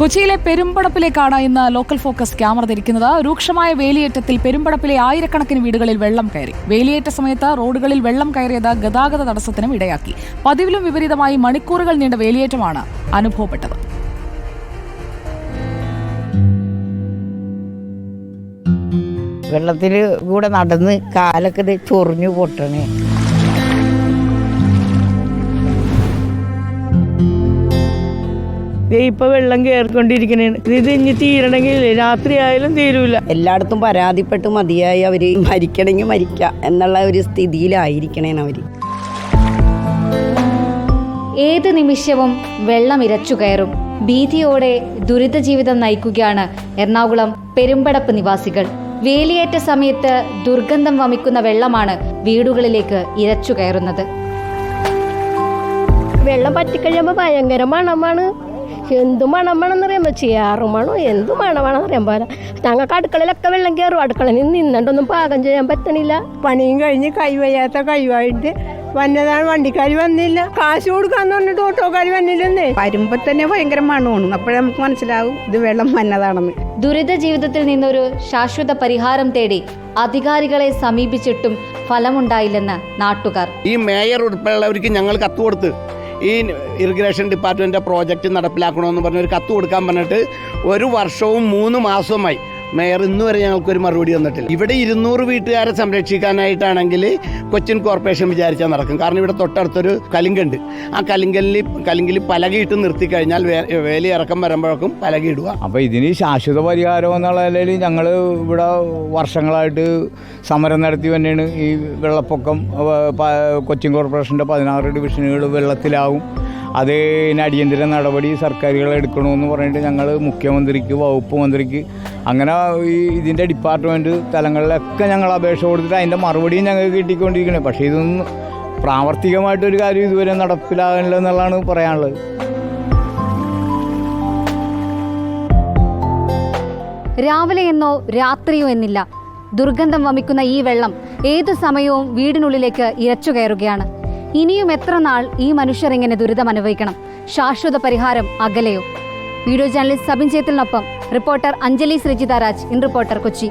കൊച്ചിയിലെ പെരുമ്പടപ്പിലേക്കാണ് ഇന്ന് local focus camera തിരിക്കുന്നത്. രൂക്ഷമായ വേലിയേറ്റത്തിൽ പെരുമ്പടപ്പിലെ ആയിരക്കണക്കിന് വീടുകളിൽ വെള്ളം കയറി. വേലിയേറ്റ സമയത്ത് റോഡുകളിൽ വെള്ളം കയറിയത് ഗതാഗത തടസ്സത്തിനും ഇടയാക്കി. പതിവിലും വിപരീതമായി മണിക്കൂറുകൾ നീണ്ട വേലിയേറ്റമാണ് അനുഭവപ്പെട്ടത്. വെള്ളത്തിൽ കൂടെ നടന്ന് കാലൊക്കെ ചൊറിഞ്ഞു പൊട്ടണേ. ഇപ്പൊ വെള്ളം കേറിക്കൊണ്ടിരിക്കണേ. ഇത് ഇനി തീരണമെങ്കിൽ രാത്രി ആയാലും തീരൂല. എല്ലായിടത്തും പരാതിപ്പെട്ട് മതിയായി അവർ. മരിക്കണമെങ്കിൽ മരിക്കാം എന്നുള്ള ഒരു സ്ഥിതിയിലായിരിക്കണേന് അവർ. ഏത് നിമിഷവും വെള്ളം ഇരച്ചു കയറും. ഭീതിയോടെ ദുരിത ജീവിതം നയിക്കുകയാണ് എറണാകുളം പെരുമ്പടപ്പ് നിവാസികൾ. വേലിയേറ്റ സമയത്ത് ദുർഗന്ധം വമിക്കുന്ന വെള്ളമാണ് വീടുകളിലേക്ക് ഇരച്ചു കയറുന്നത്. വെള്ളം പറ്റിക്കഴിയുമ്പോൾ ഭയങ്കര മണമാണ്. എന്ത് മണം അറിയാൻ ചെയ്യാറ് മണോ? എന്ത് മണമാണെന്ന് അറിയാൻ പോലെ ഞങ്ങൾക്ക് അടുക്കളയിലൊക്കെ വെള്ളം കയറും. അടുക്കളയിൽ നിന്നിട്ടൊന്നും നിന്നണ്ടൊന്നും പാകം ചെയ്യാൻ പറ്റണില്ല. പണിയും കഴിഞ്ഞ് കൈ വയ്യാത്ത കഴിവായിട്ട് വന്നതാണ് വണ്ടിക്കാർ വന്നില്ല. കാശ് കൊടുക്കാന്ന് പറഞ്ഞിട്ട് ഓട്ടോക്കാർ വന്നില്ലെന്നേ. വരുമ്പോ തന്നെ ഭയങ്കര മണമാണ്. അപ്പോഴേ നമുക്ക് മനസ്സിലാവും ഇത് വെള്ളം വന്നതാണെന്ന്. ദുരിത ജീവിതത്തിൽ നിന്നൊരു ശാശ്വത പരിഹാരം തേടി അധികാരികളെ സമീപിച്ചിട്ടും ഫലമുണ്ടായില്ലെന്ന് നാട്ടുകാർ. ഈ മേയർ ഉൾപ്പെടെയുള്ളവർക്ക് ഞങ്ങൾ കത്ത് കൊടുത്ത് ഈ ഇറിഗേഷൻ ഡിപ്പാർട്ട്മെന്റിന്റെ പ്രോജക്റ്റ് നടപ്പിലാക്കണമെന്ന് പറഞ്ഞ് ഒരു കത്ത് കൊടുക്കാൻ പറഞ്ഞിട്ട് ഒരു വർഷവും മൂന്ന് മാസവുമായി മേയർ ഇന്നു വരെ ഞങ്ങൾക്കൊരു മറുപടി തന്നിട്ടില്ല. ഇവിടെ ഇരുന്നൂറ് വീട്ടുകാരെ സംരക്ഷിക്കാനായിട്ടാണെങ്കിൽ കൊച്ചിൻ കോർപ്പറേഷൻ വിചാരിച്ചാൽ നടക്കും. കാരണം ഇവിടെ തൊട്ടടുത്തൊരു കലിങ്കുണ്ട്. ആ കലിങ്കലിൽ കലിങ്കിൽ പലകയിട്ട് നിർത്തി കഴിഞ്ഞാൽ വേലി ഇറക്കം വരുമ്പോഴേക്കും പലക ഇടുക. അപ്പോൾ ഇതിന് ശാശ്വത പരിഹാരം എന്നുള്ള നിലയിൽ ഞങ്ങൾ ഇവിടെ വർഷങ്ങളായിട്ട് സമരം നടത്തി തന്നെയാണ് ഈ വെള്ളപ്പൊക്കം കൊച്ചിൻ കോർപ്പറേഷന്റെ പതിനാറ് ഡിവിഷനുകൾ വെള്ളത്തിലാവും. അതിന് അടിയന്തര നടപടി സർക്കാരുകൾ എടുക്കണമെന്ന് പറഞ്ഞിട്ട് ഞങ്ങൾ മുഖ്യമന്ത്രിക്ക് വകുപ്പ് മന്ത്രിക്ക് അങ്ങനെ ഈ ഇതിന്റെ ഡിപ്പാർട്ട്മെന്റ് തലങ്ങളിലൊക്കെ ഞങ്ങൾ അപേക്ഷ കൊടുത്തിട്ട് അതിന്റെ മറുപടിയും ഞങ്ങൾക്ക് കിട്ടിക്കൊണ്ടിരിക്കണേ പക്ഷേ ഇതൊന്നും പ്രാവർത്തികമായിട്ടൊരു കാര്യം ഇതുവരെ നടപ്പിലാകില്ല എന്നുള്ളതാണ് പറയാനുള്ളത്. രാവിലെ എന്നോ രാത്രിയോ എന്നില്ല. ദുർഗന്ധം വമിക്കുന്ന ഈ വെള്ളം ഏതു സമയവും വീടിനുള്ളിലേക്ക് ഇരച്ചു കയറുകയാണ്. ഇനിയും എത്ര നാൾ ഈ മനുഷ്യർ ഇങ്ങനെ ദുരിതം അനുഭവിക്കണം ശാശ്വത പരിഹാരം അകലെയോ? Video journalist Sabin ചേത്തലിനൊപ്പം reporter Anjali Sreejitha Raj in reporter Kochi.